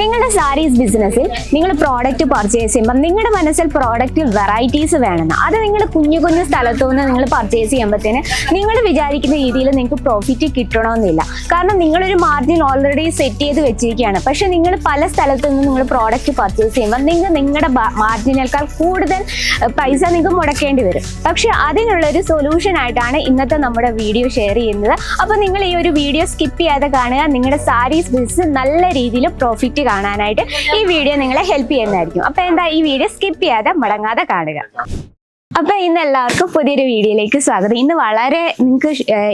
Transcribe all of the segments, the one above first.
നിങ്ങളുടെ സാരീസ് ബിസിനസ്സിൽ നിങ്ങൾ പ്രോഡക്റ്റ് പർച്ചേസ് ചെയ്യുമ്പോൾ നിങ്ങളുടെ മനസ്സിൽ പ്രോഡക്റ്റ് വെറൈറ്റീസ് വേണമെന്ന് അത് നിങ്ങൾ കുഞ്ഞു കുഞ്ഞു സ്ഥലത്തു നിന്ന് നിങ്ങൾ പർച്ചേസ് ചെയ്യുമ്പോഴത്തേന് നിങ്ങൾ വിചാരിക്കുന്ന രീതിയിൽ നിങ്ങൾക്ക് പ്രോഫിറ്റ് കിട്ടണമെന്നില്ല. കാരണം നിങ്ങളൊരു മാർജിൻ ഓൾറെഡി സെറ്റ് ചെയ്ത് വെച്ചിരിക്കുകയാണ്. പക്ഷെ നിങ്ങൾ പല സ്ഥലത്തു നിന്ന് നിങ്ങൾ പ്രോഡക്റ്റ് പർച്ചേസ് ചെയ്യുമ്പോൾ നിങ്ങൾ നിങ്ങളുടെ മാർജിനേക്കാൾ കൂടുതൽ പൈസ നിങ്ങൾക്ക് മുടക്കേണ്ടി വരും. പക്ഷെ അതിനുള്ള ഒരു സൊല്യൂഷൻ ആയിട്ടാണ് ഇന്നത്തെ നമ്മുടെ വീഡിയോ ഷെയർ ചെയ്യുന്നത്. അപ്പോൾ നിങ്ങൾ ഈ ഒരു വീഡിയോ സ്കിപ്പ് ചെയ്യാതെ കാണുക. നിങ്ങളുടെ സാരീസ് ബിസിനസ് നല്ല രീതിയിൽ പ്രോഫിറ്റ് കാണാനായിട്ട് ഈ വീഡിയോ നിങ്ങളെ ഹെൽപ്പ് ചെയ്യുന്നതായിരിക്കും. അപ്പോൾ എന്താ ഈ വീഡിയോ സ്കിപ്പ് ചെയ്യാതെ മുടങ്ങാതെ കാണുക. അപ്പൊ ഇന്ന് എല്ലാവർക്കും പുതിയൊരു വീഡിയോയിലേക്ക് സ്വാഗതം. ഇന്ന് വളരെ നിങ്ങൾക്ക്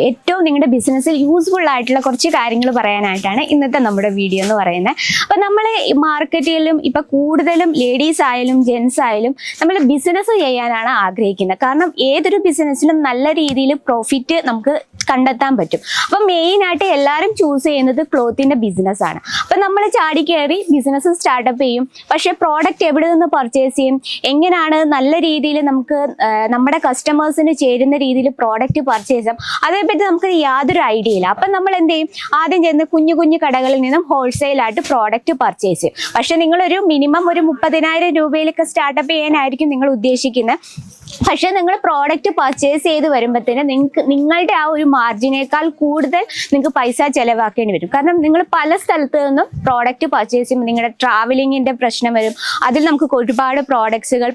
ഏറ്റവും നിങ്ങളുടെ ബിസിനസ്സിൽ യൂസ്ഫുൾ ആയിട്ടുള്ള കുറച്ച് കാര്യങ്ങൾ പറയാനായിട്ടാണ് ഇന്നത്തെ നമ്മുടെ വീഡിയോ എന്ന് പറയുന്നത്. അപ്പൊ നമ്മൾ മാർക്കറ്റിലും ഇപ്പൊ കൂടുതലും ലേഡീസ് ആയാലും ജെൻസ് ആയാലും നമ്മൾ ബിസിനസ് ചെയ്യാനാണ് ആഗ്രഹിക്കുന്നത്. കാരണം ഏതൊരു ബിസിനസ്സിലും നല്ല രീതിയിൽ പ്രോഫിറ്റ് നമുക്ക് കണ്ടെത്താൻ പറ്റും. അപ്പൊ മെയിൻ ആയിട്ട് എല്ലാവരും ചൂസ് ചെയ്യുന്നത് ക്ലോത്തിന്റെ ബിസിനസ് ആണ്. അപ്പൊ നമ്മൾ ചാടി കയറി ബിസിനസ് സ്റ്റാർട്ടപ്പ് ചെയ്യും. പക്ഷേ പ്രോഡക്റ്റ് എവിടെ നിന്ന് പർച്ചേസ് ചെയ്യും? എങ്ങനെയാണ് നല്ല രീതിയിൽ നമുക്ക് നമ്മുടെ കസ്റ്റമേഴ്സിന് ചേരുന്ന രീതിയിൽ പ്രോഡക്റ്റ് പർച്ചേസ് ചെയ്യാം? അതേപറ്റി നമുക്ക് യാതൊരു ഐഡിയ ഇല്ല. അപ്പം നമ്മൾ എന്ത് ചെയ്യും? ആദ്യം ചെന്ന് കുഞ്ഞു കുഞ്ഞു കടകളിൽ നിന്നും ഹോൾസെയിലായിട്ട് പ്രോഡക്റ്റ് പർച്ചേസ് ചെയ്യും. പക്ഷെ നിങ്ങളൊരു മിനിമം ഒരു മുപ്പതിനായിരം രൂപയിലൊക്കെ സ്റ്റാർട്ടപ്പ് ചെയ്യാനായിരിക്കും നിങ്ങൾ ഉദ്ദേശിക്കുന്നത് പക്ഷെ നിങ്ങൾ പ്രോഡക്റ്റ് പർച്ചേസ് ചെയ്ത് വരുമ്പോഴത്തേന് നിങ്ങൾക്ക് നിങ്ങളുടെ ആ ഒരു മാർജിനേക്കാൾ കൂടുതൽ നിങ്ങൾക്ക് പൈസ ചിലവാക്കേണ്ടി വരും. കാരണം നിങ്ങൾ പല സ്ഥലത്ത് നിന്നും പ്രോഡക്റ്റ് പർച്ചേസ് ചെയ്യുമ്പോൾ നിങ്ങളുടെ ട്രാവലിങ്ങിന്റെ പ്രശ്നം വരും. അതിൽ നമുക്ക് ഒരുപാട് പ്രോഡക്ട്സുകൾ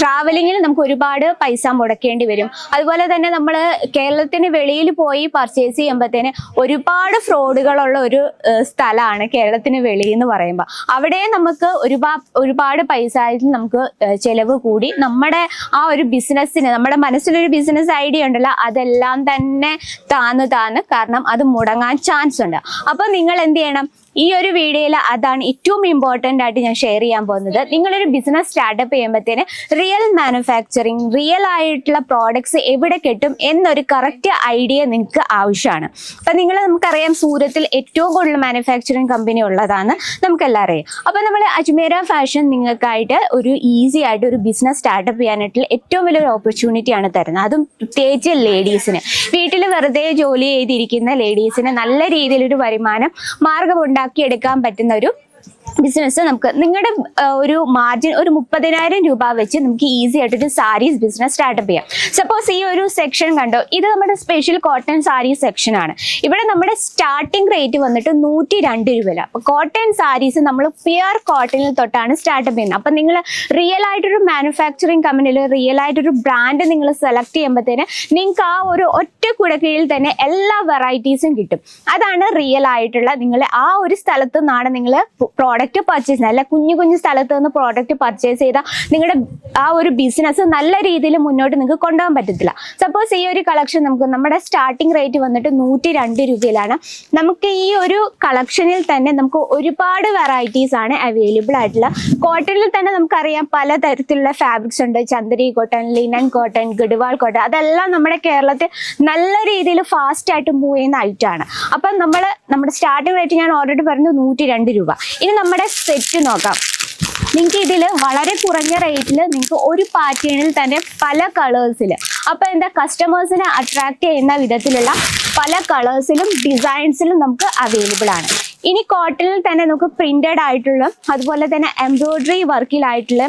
ട്രാവലിങ്ങിൽ നമുക്ക് ഒരുപാട് പൈസ മുടക്കേണ്ടി വരും. അതുപോലെ തന്നെ നമ്മൾ കേരളത്തിന് വെളിയിൽ പോയി പർച്ചേസ് ചെയ്യുമ്പോഴത്തേന് ഒരുപാട് ഫ്രോഡുകളുള്ള ഒരു സ്ഥലമാണ് കേരളത്തിന് വെളി എന്ന് പറയുമ്പോൾ അവിടെ നമുക്ക് ഒരുപാട് ഒരുപാട് പൈസ നമുക്ക് ചെലവ് കൂടി. നമ്മുടെ ആ ഒരു ബിസിനസ്സിന് നമ്മുടെ മനസ്സിലൊരു ബിസിനസ് ഐഡിയ ഉണ്ടല്ലോ അതെല്ലാം തന്നെ താന്ന് താന്ന് കാരണം അത് മുടങ്ങാൻ ചാൻസ് ഉണ്ട്. അപ്പൊ നിങ്ങൾ എന്ത് ചെയ്യണം? ഈ ഒരു വീഡിയോയിൽ അതാണ് ഏറ്റവും ഇമ്പോർട്ടന്റ് ആയിട്ട് ഞാൻ ഷെയർ ചെയ്യാൻ പോകുന്നത്. നിങ്ങളൊരു ബിസിനസ് സ്റ്റാർട്ടപ്പ് ചെയ്യുമ്പോഴത്തേന് റിയൽ മാനുഫാക്ചറിങ് റിയൽ ആയിട്ടുള്ള പ്രോഡക്ട്സ് എവിടെ കിട്ടും എന്നൊരു കറക്റ്റ് ഐഡിയ നിങ്ങൾക്ക് ആവശ്യമാണ്. അപ്പം നിങ്ങൾ നമുക്കറിയാം സൂരത്തിൽ ഏറ്റവും കൂടുതൽ മാനുഫാക്ചറിങ് കമ്പനി ഉള്ളതാണ് നമുക്കെല്ലാം അറിയാം. അപ്പം നമ്മൾ അജ്മേര ഫാഷൻ നിങ്ങൾക്കായിട്ട് ഒരു ഈസി ആയിട്ട് ഒരു ബിസിനസ് സ്റ്റാർട്ടപ്പ് ചെയ്യാനായിട്ടുള്ള ഏറ്റവും വലിയൊരു ഓപ്പർച്യൂണിറ്റി ആണ് തരുന്നത്. അതും പ്രത്യേകിച്ച് ലേഡീസിന് വീട്ടിൽ വെറുതെ ജോലി ചെയ്തിരിക്കുന്ന ലേഡീസിന് നല്ല രീതിയിലൊരു വരുമാനം മാർഗം ഉണ്ടാക്കിയെടുക്കാൻ പറ്റുന്ന ഒരു ബിസിനസ് നമുക്ക് നിങ്ങളുടെ ഒരു മാർജിൻ ഒരു മുപ്പതിനായിരം രൂപ വെച്ച് നമുക്ക് ഈസി ആയിട്ട് ഒരു സാരീസ് ബിസിനസ് സ്റ്റാർട്ടപ്പ് ചെയ്യാം. സപ്പോസ് ഈ ഒരു സെക്ഷൻ കണ്ടോ ഇത് നമ്മുടെ സ്പെഷ്യൽ കോട്ടൺ സാരി സെക്ഷൻ ആണ്. ഇവിടെ നമ്മുടെ സ്റ്റാർട്ടിംഗ് റേറ്റ് വന്നിട്ട് നൂറ്റി രണ്ട് അപ്പോൾ കോട്ടൺ സാരീസ് നമ്മൾ പ്യുർ കോട്ടണിൽ തൊട്ടാണ് സ്റ്റാർട്ടപ്പ് ചെയ്യുന്നത്. അപ്പം നിങ്ങൾ റിയൽ ആയിട്ടൊരു മാനുഫാക്ചറിങ് കമ്പനിയിൽ റിയൽ ആയിട്ടൊരു ബ്രാൻഡ് നിങ്ങൾ സെലക്ട് ചെയ്യുമ്പോഴത്തേന് നിങ്ങൾക്ക് ആ ഒരു ഒറ്റ കുടക്കീഴിൽ തന്നെ എല്ലാ വെറൈറ്റീസും കിട്ടും. അതാണ് റിയൽ ആയിട്ടുള്ള നിങ്ങൾ ആ ഒരു സ്ഥലത്ത് നിന്നാണ് നിങ്ങൾ പ്രോഡക്റ്റ് പർച്ചേസ് ചെയ്യുന്നത് അല്ല കുഞ്ഞു കുഞ്ഞു സ്ഥലത്ത് നിന്ന് പ്രോഡക്റ്റ് പർച്ചേസ് ചെയ്താൽ നിങ്ങളുടെ ആ ഒരു ബിസിനസ് നല്ല രീതിയിൽ മുന്നോട്ട് നിങ്ങൾക്ക് കൊണ്ടുപോകാൻ പറ്റത്തില്ല. സപ്പോസ് ഈ ഒരു കളക്ഷൻ നമുക്ക് നമ്മുടെ സ്റ്റാർട്ടിംഗ് റേറ്റ് വന്നിട്ട് നൂറ്റി രണ്ട് രൂപയിലാണ്. നമുക്ക് ഈ ഒരു കളക്ഷനിൽ തന്നെ നമുക്ക് ഒരുപാട് വെറൈറ്റീസ് ആണ് അവൈലബിൾ ആയിട്ടുള്ള. കോട്ടണിൽ തന്നെ നമുക്കറിയാം പല തരത്തിലുള്ള ഫാബ്രിക്സ് ഉണ്ട്. Chanderi cotton linen cotton Gadwal cotton അതെല്ലാം നമ്മുടെ കേരളത്തിൽ നല്ല രീതിയിൽ ഫാസ്റ്റ് ആയിട്ട് മൂവ് ചെയ്യുന്ന ഐറ്റമാണ് അപ്പം നമ്മൾ നമ്മുടെ സ്റ്റാർട്ടിംഗ് റേറ്റ് ഞാൻ ഓൾറെഡി പറഞ്ഞു നൂറ്റി രണ്ട് രൂപ. ഇനി നമ്മുടെ സെറ്റ് നോക്കാം. നിങ്ങൾക്ക് ഇതിൽ വളരെ കുറഞ്ഞ റേറ്റിൽ നിങ്ങൾക്ക് ഒരു പാറ്റേണിൽ തന്നെ പല കളേഴ്സിൽ അപ്പോൾ എന്താ കസ്റ്റമേഴ്സിനെ അട്രാക്ട് ചെയ്യുന്ന വിധത്തിലുള്ള പല കളേഴ്സിലും ഡിസൈൻസിലും നമുക്ക് അവൈലബിൾ ആണ്. ഇനി കോട്ടണിൽ തന്നെ നമുക്ക് പ്രിന്റഡ് ആയിട്ടുള്ള അതുപോലെ തന്നെ എംബ്രോയിഡറി വർക്കിലായിട്ടുള്ള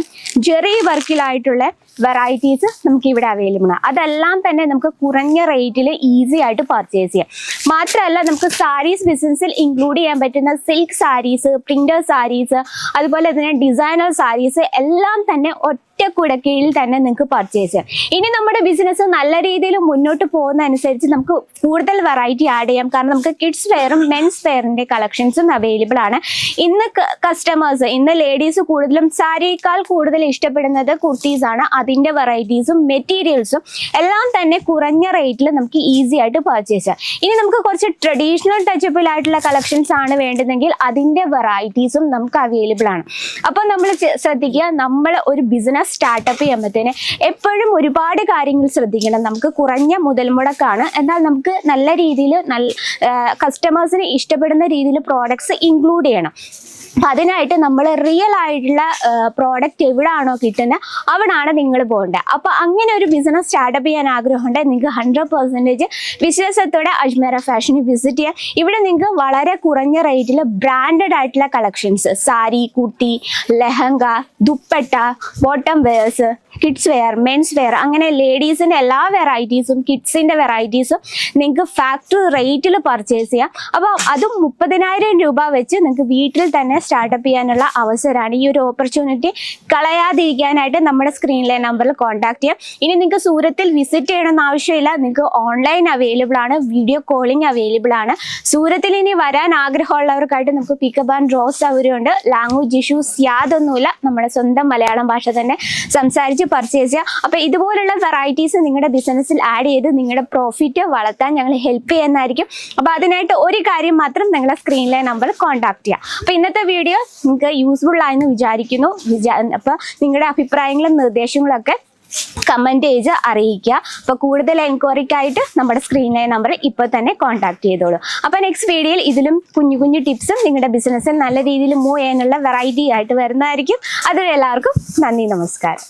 ജെറി വർക്കിലായിട്ടുള്ള വെറൈറ്റീസ് നമുക്ക് ഇവിടെ അവൈലബിൾ ആണ്. അതെല്ലാം തന്നെ നമുക്ക് കുറഞ്ഞ റേറ്റിൽ ഈസി ആയിട്ട് പർച്ചേസ് ചെയ്യാം. മാത്രമല്ല നമുക്ക് സാരീസ് ബിസിനസ്സിൽ ഇൻക്ലൂഡ് ചെയ്യാൻ പറ്റുന്ന സിൽക്ക് സാരീസ് പ്രിന്റർ സാരീസ് അതുപോലെ തന്നെ ഡിസൈനർ സാരീസ് എല്ലാം തന്നെ ഒറ്റ കുടക്കീഴിൽ തന്നെ നിങ്ങൾക്ക് പർച്ചേസ് ചെയ്യാം. ഇനി നമ്മുടെ ബിസിനസ് നല്ല രീതിയിൽ മുന്നോട്ട് പോകുന്ന അനുസരിച്ച് നമുക്ക് കൂടുതൽ വെറൈറ്റി ആഡ് ചെയ്യാം. കാരണം നമുക്ക് കിഡ്സ് വെയറും മെൻസ് വെയറിന്റെ കളക്ഷൻസും അവൈലബിൾ ആണ്. ഇന്ന് കസ്റ്റമേഴ്സ് ഇന്ന് ലേഡീസ് കൂടുതലും സാരിയേക്കാൾ കൂടുതൽ ഇഷ്ടപ്പെടുന്നത് കുർത്തീസ് ആണ് അതിന്റെ വെറൈറ്റീസും മെറ്റീരിയൽസും എല്ലാം തന്നെ കുറഞ്ഞ റേറ്റിൽ നമുക്ക് ഈസി ആയിട്ട് പർച്ചേസ് ചെയ്യാം. ഇനി നമുക്ക് കുറച്ച് ട്രഡീഷണൽ ടച്ചപ്പിൽ ആയിട്ടുള്ള കളക്ഷൻസ് ആണ് വേണ്ടതെങ്കിൽ അതിന്റെ വെറൈറ്റീസും നമുക്ക് അവൈലബിൾ ആണ്. അപ്പോൾ നമ്മൾ ശ്രദ്ധിക്കുക നമ്മൾ ഒരു ബിസിനസ് സ്റ്റാർട്ടപ്പ് ചെയ്യുമ്പോഴത്തേന് എപ്പോഴും ഒരുപാട് കാര്യങ്ങൾ ശ്രദ്ധിക്കണം. നമുക്ക് കുറഞ്ഞ മുതൽ മുടക്കാണ്. എന്നാൽ നമുക്ക് നല്ല രീതിയിൽ നല്ല കസ്റ്റമേഴ്സിന് ഇഷ്ടപ്പെടുന്ന രീതിയിൽ പ്രോഡക്ട്സ് ഇൻക്ലൂഡ് ചെയ്യണം. അപ്പം അതിനായിട്ട് നമ്മൾ റിയൽ ആയിട്ടുള്ള പ്രോഡക്റ്റ് എവിടാണോ കിട്ടുന്നത് അവിടാണ് നിങ്ങൾ പോകേണ്ടത് അപ്പോൾ അങ്ങനെ ഒരു ബിസിനസ് സ്റ്റാർട്ടപ്പ് ചെയ്യാൻ ആഗ്രഹമുണ്ട്. നിങ്ങൾക്ക് ഹൺഡ്രഡ് പെർസെന്റേജ് വിശ്വാസത്തോടെ അജ്മേര ഫാഷന് വിസിറ്റ് ചെയ്യാം. ഇവിടെ നിങ്ങൾക്ക് വളരെ കുറഞ്ഞ റേറ്റിൽ ബ്രാൻഡഡ് ആയിട്ടുള്ള collections sari kurti lehenga dupatta bottom wears kids wear men's wear അങ്ങനെ ലേഡീസിന്റെ എല്ലാ വെറൈറ്റീസും കിഡ്സിന്റെ വെറൈറ്റീസും നിങ്ങൾക്ക് ഫാക്ടറി റേറ്റിൽ പർച്ചേസ് ചെയ്യാം. അപ്പോൾ അതും മുപ്പതിനായിരം രൂപ വെച്ച് നിങ്ങൾക്ക് വീട്ടിൽ തന്നെ സ്റ്റാർട്ടപ്പ് ചെയ്യാനുള്ള അവസരമാണ്. ഈ ഒരു ഓപ്പർച്യൂണിറ്റി കളയാതിരിക്കാനായിട്ട് നമ്മുടെ സ്ക്രീനിലെ നമ്പറിൽ കോൺടാക്ട് ചെയ്യാം. ഇനി നിങ്ങൾക്ക് സൂരത്തിൽ വിസിറ്റ് ചെയ്യണമെന്ന് ആവശ്യമില്ല. നിങ്ങൾക്ക് ഓൺലൈൻ അവൈലബിൾ ആണ്. വീഡിയോ കോളിംഗ് അവൈലബിൾ ആണ്. സൂരത്തിൽ ഇനി വരാൻ ആഗ്രഹമുള്ളവർക്കായിട്ട് നമുക്ക് പിക്കപ്പ് ആൻഡ് ഡ്രോ സൗകര്യമുണ്ട്. ലാംഗ്വേജ് ഇഷ്യൂസ് യാതൊന്നുമില്ല. നമ്മുടെ സ്വന്തം മലയാളം ഭാഷ തന്നെ സംസാരിച്ച് പർച്ചേസ് ചെയ്യാം. അപ്പോൾ ഇതുപോലുള്ള വെറൈറ്റീസ് നിങ്ങളുടെ ബിസിനസ്സിൽ ആഡ് ചെയ്ത് നിങ്ങളുടെ പ്രോഫിറ്റ് വളർത്താൻ ഞങ്ങൾ ഹെൽപ്പ് ചെയ്യുന്നതായിരിക്കും. അപ്പോൾ അതിനായിട്ട് ഒരു കാര്യം മാത്രം നിങ്ങളുടെ സ്ക്രീനിലെ നമ്പർ കോൺടാക്ട് ചെയ്യാം. അപ്പോൾ ഇന്നത്തെ വീഡിയോ നിങ്ങൾക്ക് യൂസ്ഫുൾ ആയെന്ന് വിചാരിക്കുന്നു. വിചാ അപ്പോൾ നിങ്ങളുടെ അഭിപ്രായങ്ങളും നിർദ്ദേശങ്ങളും ഒക്കെ കമന്റ് ചെയ്ത് അറിയിക്കുക. അപ്പോൾ കൂടുതൽ എൻക്വയറിക്കായിട്ട് നമ്മുടെ സ്ക്രീനിലെ നമ്പർ ഇപ്പോൾ തന്നെ കോൺടാക്ട് ചെയ്തോളൂ. അപ്പോൾ നെക്സ്റ്റ് വീഡിയോയിൽ ഇതിലും കുഞ്ഞു കുഞ്ഞു ടിപ്സും നിങ്ങളുടെ ബിസിനസ്സിൽ നല്ല രീതിയിൽ മൂവ് ചെയ്യാനുള്ള വെറൈറ്റി ആയിട്ട് വരുന്നതായിരിക്കും. അതിൽ എല്ലാവർക്കും നന്ദി നമസ്കാരം.